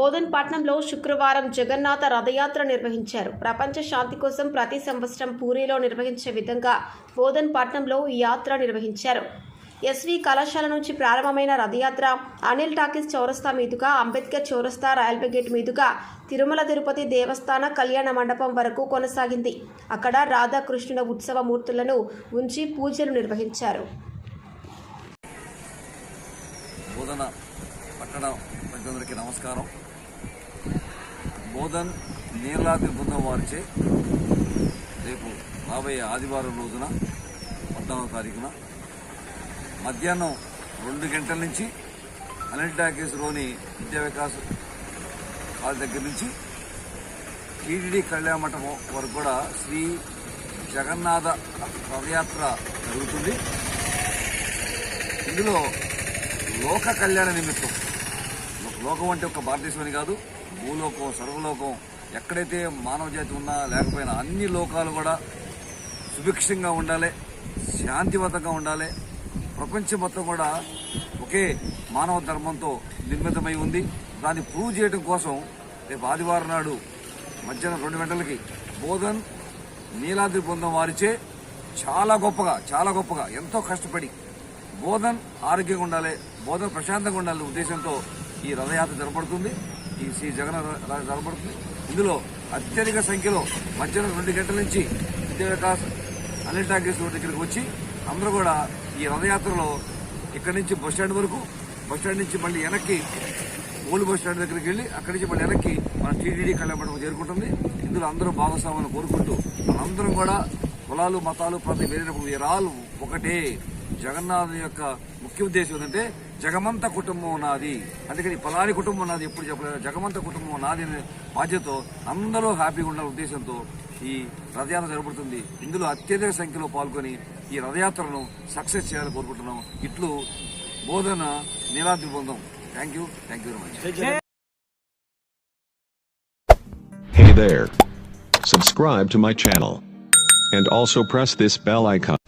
బోధన్పట్నంలో శుక్రవారం జగన్నాథ రథయాత్ర నిర్వహించారు. ప్రపంచ శాంతి కోసం ప్రతి సంవత్సరం పూరిలో నిర్వహించే విధంగా బోధన్పట్నంలో ఈ యాత్ర నిర్వహించారు. ఎస్వి కళాశాల నుంచి ప్రారంభమైన రథయాత్ర అనిల్ టాకీస్ చౌరస్తా మీదుగా అంబేద్కర్ చౌరస్తా రైల్వే గేట్ మీదుగా తిరుమల తిరుపతి దేవస్థాన కళ్యాణ మండపం వరకు కొనసాగింది. అక్కడ రాధాకృష్ణుల ఉత్సవ మూర్తులను ఉంచి పూజలు నిర్వహించారు. ప్రజలందరికీ నమస్కారం. బోధన్ నీలాది బృందం వారిచే రేపు రాబోయే ఆదివారం రోజున పద్నాలుగో తారీఖున మధ్యాహ్నం రెండు గంటల నుంచి అనిల్ టాకీస్లోని విద్యా వికాస్ కాలేజ్ దగ్గర నుంచి టీటీడీ కళ్యాణ మఠం వరకు కూడా శ్రీ జగన్నాథ రథయాత్ర జరుగుతుంది. ఇందులో లోక కళ్యాణ నిమిత్తం. లోకం అంటే ఒక భారతదేశమని కాదు భూలోకం సర్వలోకం ఎక్కడైతే మానవ జాతి ఉన్నా లేకపోయినా అన్ని లోకాలు కూడా సుభిక్షంగా ఉండాలి శాంతివంతంగా ఉండాలి. ప్రపంచం మొత్తం కూడా ఒకే మానవ ధర్మంతో నిర్మితమై ఉంది. దాన్ని ప్రూవ్ చేయడం కోసం రేపు ఆదివారం నాడు మధ్యాహ్నం రెండు గంటలకి బోధన్ నీలాద్రి బృందం వారిచే చాలా గొప్పగా చాలా గొప్పగా ఎంతో కష్టపడి బోధన్ ఆరోగ్యంగా ఉండాలి బోధన ప్రశాంతంగా ఉండాలనే ఉద్దేశంతో ఈ రథయాత్ర జరపడుతుంది ఈ శ్రీ జగన్ జరపడుతుంది ఇందులో అత్యధిక సంఖ్యలో మధ్యాహ్నం రెండు గంటల నుంచి విద్యావికాస్ అనిల్ టాకీస్ రోడ్ దగ్గరికి వచ్చి అందరూ కూడా ఈ రథయాత్రలో ఇక్కడి నుంచి బస్ స్టాండ్ వరకు బస్ స్టాండ్ నుంచి మళ్ళీ వెనక్కి ఓల్డ్ బస్ స్టాండ్ దగ్గరికి వెళ్ళి అక్కడి నుంచి మళ్ళీ వెనక్కి మన టీటీడీ కళ్యాణ చేరుకుంటుంది. ఇందులో అందరూ భాగస్వాములను కోరుకుంటూ మనందరం కూడా కులాలు మతాలు ప్రతి వేరేటప్పుడు వీరాలు ఒకటే. జగన్నాథ్ యొక్క ముఖ్య ఉద్దేశం ఏంటంటే జగమంత కుటుంబం నాది. అందుకని పలాని కుటుంబం నాది ఎప్పుడు చెప్పలేదు. జగమంత కుటుంబం నాది అనే బాధ్యతతో అందరూ హ్యాపీగా ఉండాలనే ఉద్దేశంతో ఈ రథయాత్ర జరపడుతుంది ఇందులో అత్యధిక సంఖ్యలో పాల్గొని ఈ రథయాత్రను సక్సెస్ చేయాలని కోరుకుంటున్నాం. ఇట్లు బోధన నీలాద్రి బృందం. Thank you thank you very much Hey there. Subscribe to my channel. And also press this bell icon.